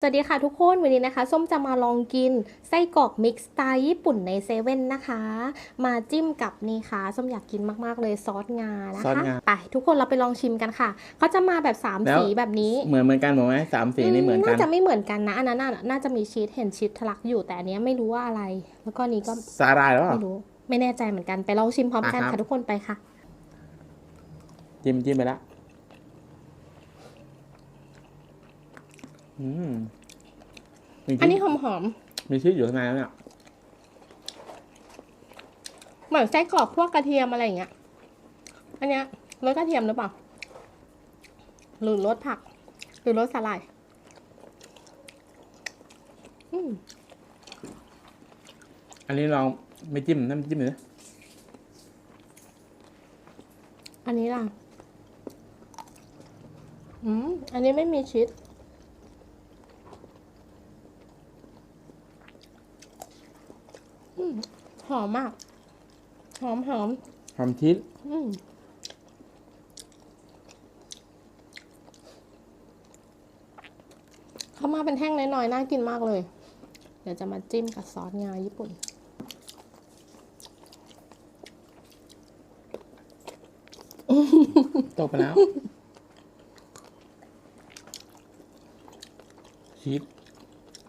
สวัสดีค่ะทุกคนวันนี้นะคะ ส้มจะมาลองกินไส้กรอกมิกซ์สไตล์ญี่ปุ่นในเซเว่นนะคะ มาจิ้มกับนี่ค่ะ ส้มอยากกินมากๆเลยซอสงานะซอสคะงา ไปทุกคนเราไปลองชิมกันค่ะเขาจะมาแบบสามแล้ว สีแบบนี้เหมือนเหมือนกันหมดไหมสามสีนี่เหมือนกัน่านจะไม่เหมือนกันนะอันนั้นน่ะน่าจะมีชีสเห็นชีสทะลักอยู่แต่อันเนี้ยไม่รู้ว่าอะไร แล้วก็นี้ก็สาหร่ายแล้วเหรอ ไม่รู้ไม่แน่ใจเหมือนกันไปลองชิมพร้อมกันอะครัค่ะบ ทุกคนไปค่ะ จิ้มจิ้มไปละ อืมมีอันชีนี้สหอมมีชีสอยู่ข้างในแล้วเนี่ยๆเหมือนไส้กรอกพวกกระเทียมอะไรอย่างเงี้ย อันเนี้ยรสกระเทียมหรือเปล่า หรือรสผัก หรือรสสาหร่ายอืมอันนี้ลองไม่จิ้มน้ำจิ้มเลยอันนี้ล่ะ อืมอันนี้ไม่มีชีส อืม หอมมาก หอมหอมหอมชีสอืมเขามาเป็นแท่งน้อยๆ น่ากินมากเลย เดี๋ยวจะมาจิ้มกับซอสงาญี่ปุ่นตกไปแล้ว ชีส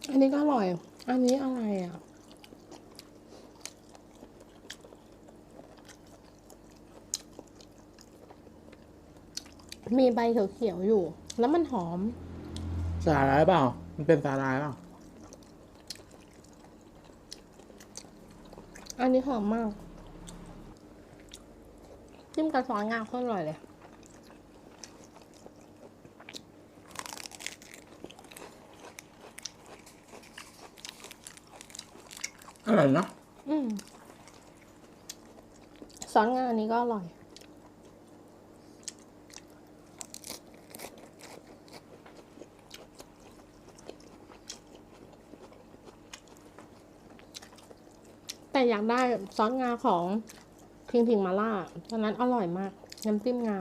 อันนี้ก็อร่อย อันนี้อะไรอะ มีใบเขียวๆอยู่ แล้วมันหอม สาหร่ายเปล่า มันเป็นสาหร่ายเปล่า อันนี้หอมมาก จิ้มกับซอสงาโคตรอร่อยเลย อร่อยเนอะอืมซอสงาอันนี้ก็อร่อย แต่อยากได้ซอสงาของพิงพิงมาล่าตอนนั้นอร่อยมาก น้ำจิ้มงา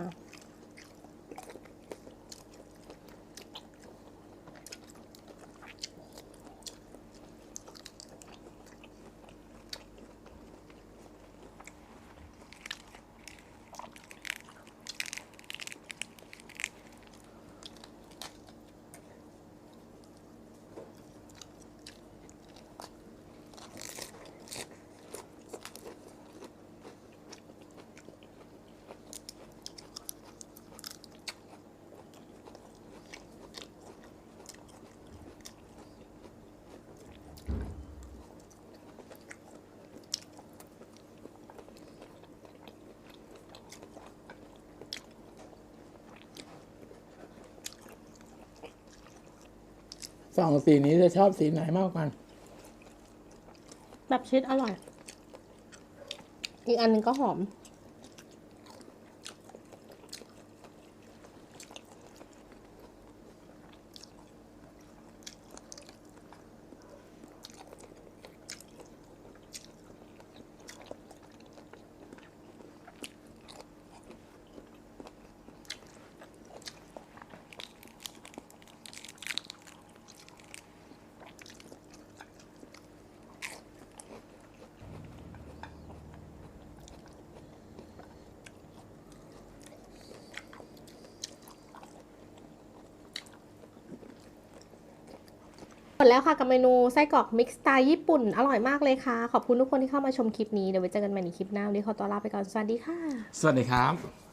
สองสีนี้จะชอบสีไหนมากกว่ากันแบบชีสอร่อย อีกอันหนึ่งก็หอมหม ดแล้วค่ะกับเมนูไส้กรอกมิกซ์สไตล์ญี่ปุ่น อร่อยมากเลยค่ะ ขอบคุณทุกคนที่เข้ามาชมคลิปนี้ เดี๋ยวไว้เจอกันใหม่ในคลิปหน้าวันนี้ขอตัวลาไปก่อน สวัสดีค่ะ สวัสดีครับ